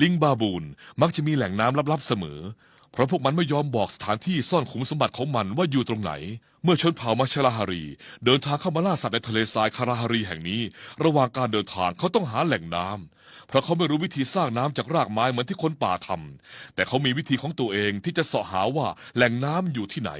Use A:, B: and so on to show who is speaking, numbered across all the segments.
A: ลิงบาบูนมักจะมีแหล่งน้ำลับๆเสมอ เพราะพวกมันไม่ยอมบอกสถานที่ซ่อนขุมสมบัติของมันว่าอยู่ตรงไหน เมื่อชนเผ่ามาชลาฮารี เดินทางเข้ามาล่าสัตว์ในทะเลทรายคาราฮารีแห่งนี้ ระหว่างการเดินทางเขาต้องหาแหล่งน้ำเพราะเขาไม่รู้วิธีสร้างน้ำจากรากไม้เหมือนที่คนป่าทำแต่เขามีวิธีของตัวเองที่จะเสาะหาว่าแหล่งน้ำอยู่ที่ไหน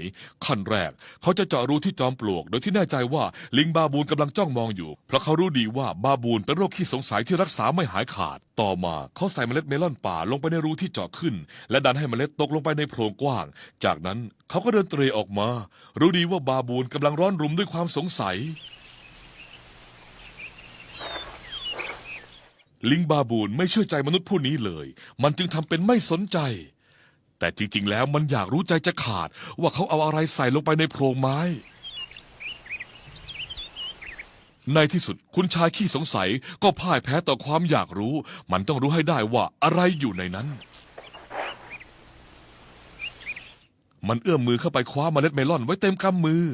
A: ขั้นแรก เขาจะเจาะรูที่จอมปลวก โดยที่แน่ใจว่าลิงบาบูนกำลังจ้องมองอยู่ เพราะเขารู้ดีว่าบาบูนเป็นโรคขี้สงสัยที่รักษาไม่หายขาด ต่อมาเขาใส่เมล็ดเมลอนป่าลงไปในรูที่เจาะขึ้น และดันให้เมล็ดตกลงไปในโพรงกว้าง จากนั้นเขาก็เดินเตรออกมา รู้ดีว่าบาบูนกำลังร้อนรุมด้วยความสงสัย ลิงบาบูนไม่เชื่อใจมนุษย์ผู้นี้เลย มันจึงทำเป็นไม่สนใจ แต่จริง ๆ แล้วมันอยากรู้ใจจะขาด ว่าเขาเอาอะไรใส่ลงไปในโพรงไม้ ในที่สุดคุณชายขี้สงสัยก็พ่ายแพ้ต่อความอยากรู้ มันต้องรู้ให้ได้ว่าอะไรอยู่ในนั้น มันเอื้อมมือเข้าไปคว้าเมล็ดเมลอนไว้เต็มกำมือ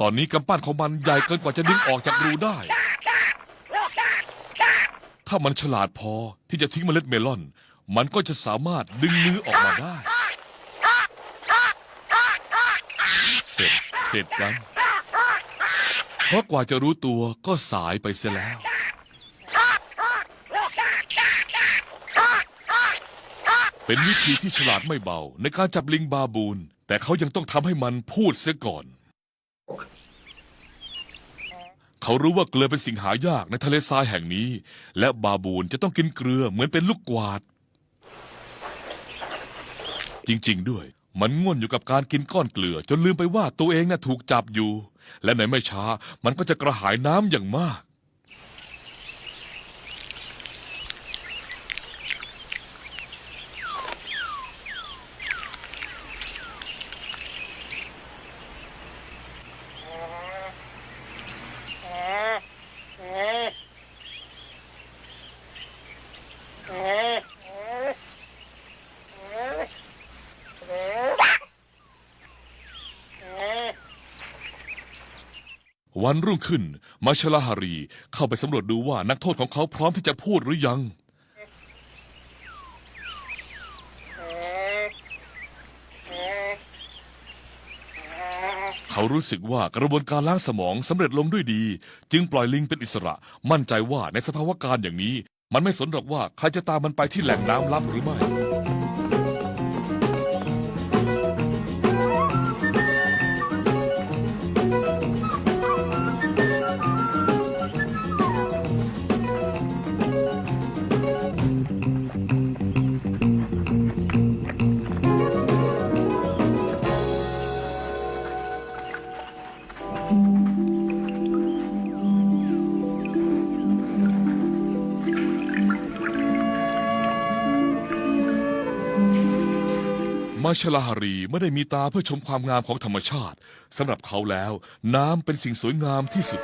A: ตอนนี้กำปั้นของมันใหญ่เกินกว่าจะดึงออกจากรูได้ ถ้ามันฉลาดพอที่จะทิ้งเมล็ดเมลอน มันก็จะสามารถดึงมือออกมาได้ เสร็จเสร็จกัน เพราะกว่าจะรู้ตัวก็สายไปเสียแล้ว เป็นวิธีที่ฉลาดไม่เบาในการจับลิงบาบูน แต่เขายังต้องทำให้มันพูดเสียก่อน เขารู้ว่าเกลือเป็นสิ่งหายากในทะเลทรายแห่งนี้ และบาบูนจะต้องกินเกลือเหมือนเป็นลูกกวาด จริงๆด้วย มันง่วนอยู่กับการกินก้อนเกลือ จนลืมไปว่าตัวเองน่ะถูกจับอยู่ และในไม่ช้ามันก็จะกระหายน้ำอย่างมาก วันรุ่งขึ้น มาชลาฮารีเข้าไปสำรวจดูว่านักโทษของเขาพร้อมที่จะพูดหรือยัง เขารู้สึกว่ากระบวนการล้างสมองสำเร็จลงด้วยดี จึงปล่อยลิงเป็นอิสระ มั่นใจว่าในสภาวะการอย่างนี้ มันไม่สนหรอกว่าใครจะตามมันไปที่แหล่งน้ำลับหรือไม่ มาชลาฮารีไม่ได้มีตาเพื่อชมความงามของธรรมชาติสำหรับเขาแล้ว น้ำเป็นสิ่งสวยงามที่สุด